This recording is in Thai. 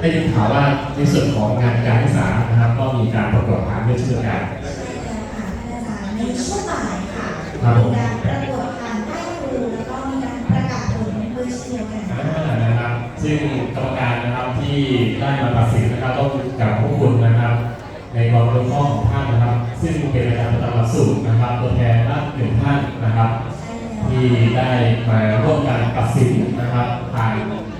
ได้ยินข่าวว่าในส่วนของงานการศึกษานะครับ ก็มีการประกวดทางด้วยเช่นกันในช่วงบ่ายค่ะครับผม มีการประกวดการได้ครูแล้วก็มีการประกาศผลด้วยเช่นเดียวกันอ่านะครับซึ่งกรรมการนะครับที่ได้มาตัดสินนะครับต้องกราบขอบคุณนะครับ ในความรู้ข้อของท่านนะครับ ซึ่งเป็นอาจารย์ประจำหลักสูตรนะครับตัวแทนด้านหนึ่งท่านนะครับ ที่ได้มาร่วมกันตัดสินนะครับทางอ่า